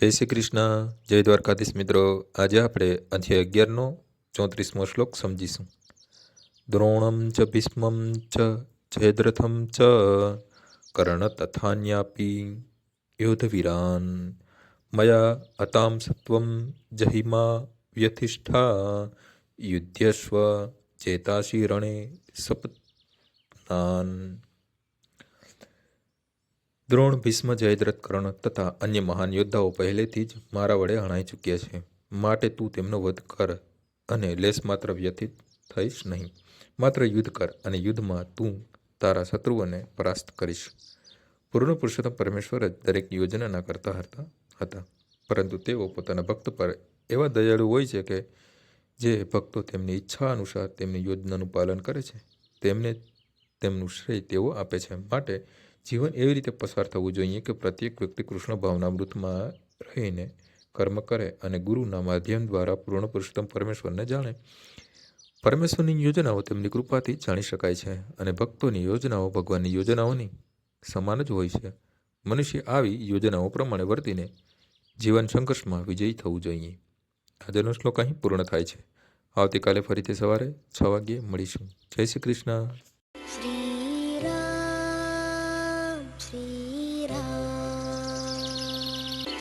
જય શ્રી કૃષ્ણ. જય દ્વારકાધીશ મિત્રો. આજે આપણે અધ્યાય અગિયારનો ચોત્રીસમો શ્લોક સમજીશું. દ્રોણમ ચ ભીષ્મમ ચ છેદ્રથમ ચ કર્ણ તથાન્યાપી યોધવીરાન મયા અતામ સત્વમ જહિમા વ્યથિષ્ઠા યુદ્ધસ્વ ચેતાશી રણે સપત્નાન દ્રોણ, ભીષ્મ, જયદ્રથ, કર્ણ તથા અન્ય મહાન યોદ્ધાઓ પહેલેથી જ મારા વડે હણાઈ ચૂક્યા છે. માટે તું તેમનો વધ કર અને લેશ માત્ર વ્યથિત થઈશ નહીં. માત્ર યુદ્ધ કર અને યુદ્ધમાં તું તારા શત્રુઓને પરાસ્ત કરીશ. પૂર્ણ પુરુષોત્તમ પરમેશ્વર જ દરેક યોજનાના કરતા હતા હતા. પરંતુ તેઓ પોતાના ભક્ત પર એવા દયાળુ હોય છે કે જે ભક્તો તેમની ઈચ્છા અનુસાર તેમની યોજનાનું પાલન કરે છે. તેમને તેમનું શ્રેય તેઓ આપે છે. માટે જીવન એવી રીતે પસાર થવું જોઈએ કે પ્રત્યેક વ્યક્તિ કૃષ્ણ ભાવનામૃતમાં રહીને કર્મ કરે અને ગુરુના માધ્યમ દ્વારા પૂર્ણ પુરુષોત્તમ પરમેશ્વરને જાણે. પરમેશ્વરની યોજનાઓ તેમની કૃપાથી જાણી શકાય છે અને ભક્તોની યોજનાઓ ભગવાનની યોજનાઓની સમાન જ હોય છે. મનુષ્ય આવી યોજનાઓ પ્રમાણે વર્તીને જીવન સંઘર્ષમાં વિજયી થવું જોઈએ. આજનો શ્લોક અહીં પૂર્ણ થાય છે. આવતીકાલે ફરીથી સવારે છ વાગ્યે મળીશું. જય શ્રી કૃષ્ણ.